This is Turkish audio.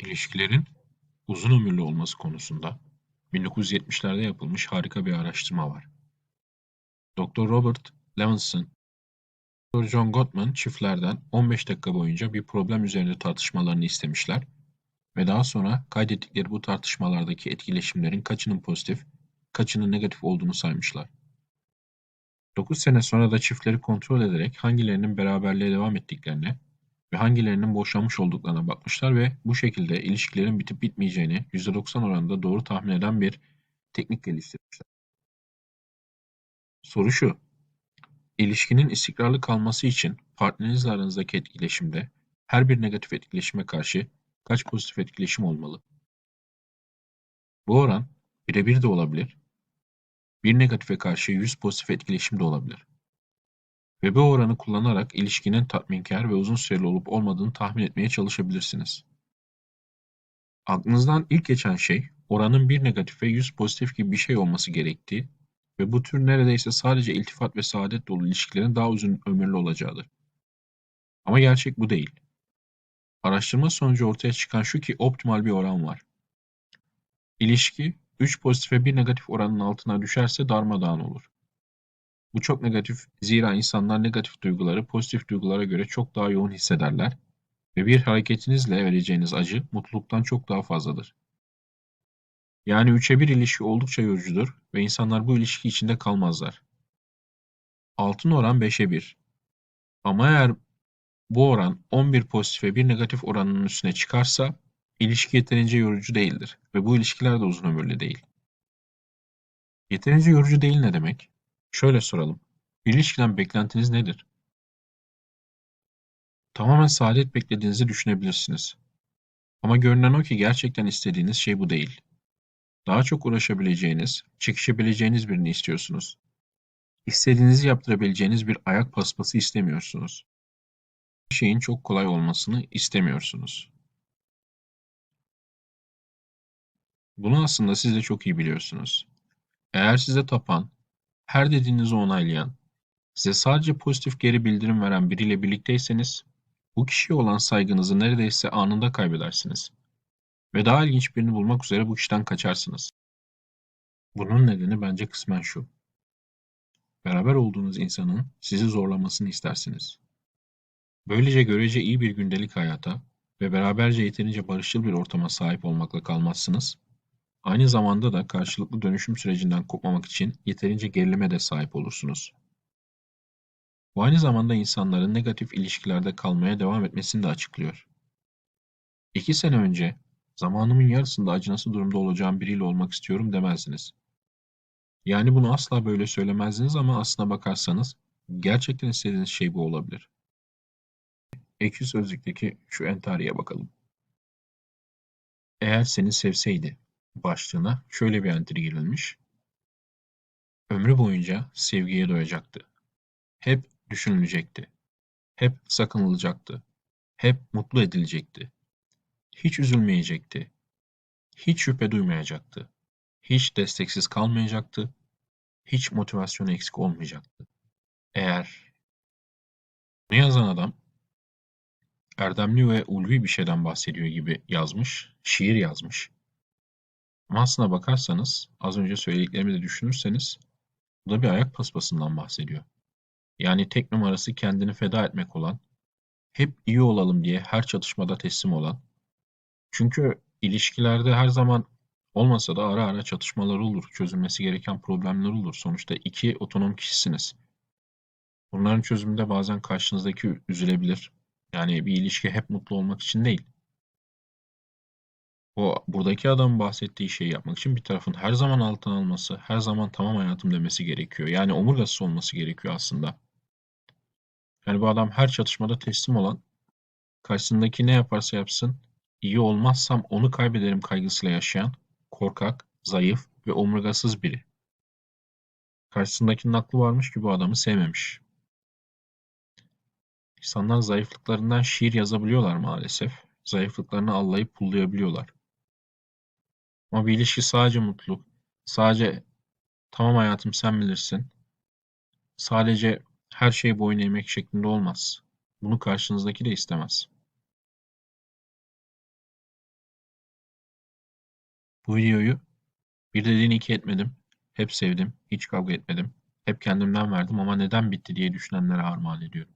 İlişkilerin uzun ömürlü olması konusunda 1970'lerde yapılmış harika bir araştırma var. Dr. Robert Levinson, Dr. John Gottman çiftlerden 15 dakika boyunca bir problem üzerinde tartışmalarını istemişler ve daha sonra kaydettikleri bu tartışmalardaki etkileşimlerin kaçının pozitif, kaçının negatif olduğunu saymışlar. 9 sene sonra da çiftleri kontrol ederek hangilerinin beraberliğe devam ettiklerine ve hangilerinin boşanmış olduklarına bakmışlar ve bu şekilde ilişkilerin bitip bitmeyeceğini %90 oranında doğru tahmin eden bir teknik geliştirmişler. Soru şu, ilişkinin istikrarlı kalması için partnerinizle aranızdaki etkileşimde her bir negatif etkileşime karşı kaç pozitif etkileşim olmalı? Bu oran birebir de olabilir, bir negatife karşı 100 pozitif etkileşim de olabilir. Ve bu oranı kullanarak ilişkinin tatminkar ve uzun süreli olup olmadığını tahmin etmeye çalışabilirsiniz. Aklınızdan ilk geçen şey oranın bir negatif ve 100 pozitif gibi bir şey olması gerektiği ve bu tür neredeyse sadece iltifat ve saadet dolu ilişkilerin daha uzun ömürlü olacağıdır. Ama gerçek bu değil. Araştırma sonucu ortaya çıkan şu ki optimal bir oran var. İlişki 3 pozitif ve 1 negatif oranın altına düşerse darmadağın olur. Bu çok negatif zira insanlar negatif duyguları pozitif duygulara göre çok daha yoğun hissederler ve bir hareketinizle vereceğiniz acı mutluluktan çok daha fazladır. Yani 3'e 1 ilişki oldukça yorucudur ve insanlar bu ilişki içinde kalmazlar. Altın oran 5'e 1. Ama eğer bu oran 11 pozitif ve 1 negatif oranının üstüne çıkarsa ilişki yeterince yorucu değildir ve bu ilişkiler de uzun ömürlü değil. Yeterince yorucu değil ne demek? Şöyle soralım. Bir ilişkiden beklentiniz nedir? Tamamen saadet beklediğinizi düşünebilirsiniz. Ama görünen o ki gerçekten istediğiniz şey bu değil. Daha çok uğraşabileceğiniz, çekişebileceğiniz birini istiyorsunuz. İstediğinizi yaptırabileceğiniz bir ayak paspası istemiyorsunuz. Bir şeyin çok kolay olmasını istemiyorsunuz. Bunu aslında siz de çok iyi biliyorsunuz. Eğer size tapan, her dediğinizi onaylayan, size sadece pozitif geri bildirim veren biriyle birlikteyseniz, bu kişiye olan saygınızı neredeyse anında kaybedersiniz. Ve daha ilginç birini bulmak üzere bu kişiden kaçarsınız. Bunun nedeni bence kısmen şu. Beraber olduğunuz insanın sizi zorlamasını istersiniz. Böylece görece iyi bir gündelik hayata ve beraberce yeterince barışçıl bir ortama sahip olmakla kalmazsınız Aynı zamanda da karşılıklı dönüşüm sürecinden kopmamak için yeterince gerilime de sahip olursunuz. Bu aynı zamanda insanların negatif ilişkilerde kalmaya devam etmesini de açıklıyor. İki sene önce zamanımın yarısında acınası durumda olacağım biriyle olmak istiyorum demezdiniz. Yani bunu asla böyle söylemezdiniz ama aslına bakarsanız gerçekten istediğiniz şey bu olabilir. Ekşi Sözlük'teki şu entariye bakalım. Eğer seni sevseydi, başlığına şöyle bir entry girilmiş. Ömrü boyunca sevgiye doyacaktı. Hep düşünülecekti. Hep sakınılacaktı. Hep mutlu edilecekti. Hiç üzülmeyecekti. Hiç şüphe duymayacaktı. Hiç desteksiz kalmayacaktı. Hiç motivasyonu eksik olmayacaktı. Eğer bunu yazan adam erdemli ve ulvi bir şeyden bahsediyor gibi yazmış, şiir yazmış. Aslına bakarsanız, az önce söylediklerimi de düşünürseniz, bu da bir ayak paspasından bahsediyor. Yani tek numarası kendini feda etmek olan, hep iyi olalım diye her çatışmada teslim olan. Çünkü ilişkilerde her zaman olmasa da ara ara çatışmalar olur, çözülmesi gereken problemler olur. Sonuçta iki otonom kişisiniz. Bunların çözümünde bazen karşınızdaki üzülebilir. Yani bir ilişki hep mutlu olmak için değil. O buradaki adamın bahsettiği şeyi yapmak için bir tarafın her zaman alttan alması, her zaman tamam hayatım demesi gerekiyor. Yani omurgasız olması gerekiyor aslında. Yani bu adam her çatışmada teslim olan, karşısındaki ne yaparsa yapsın, iyi olmazsam onu kaybederim kaygısıyla yaşayan, korkak, zayıf ve omurgasız biri. Karşısındakinin aklı varmış ki bu adamı sevmemiş. İnsanlar zayıflıklarından şiir yazabiliyorlar maalesef. Zayıflıklarını allayıp pullayabiliyorlar. Ama bir ilişki sadece mutluluk. Sadece tamam hayatım sen bilirsin. Sadece her şeyi boyun eğmek şeklinde olmaz. Bunu karşınızdaki de istemez. Bu videoyu bir dediğini iki etmedim. Hep sevdim, hiç kavga etmedim. Hep kendimden verdim ama neden bitti diye düşünenlere armağan ediyorum.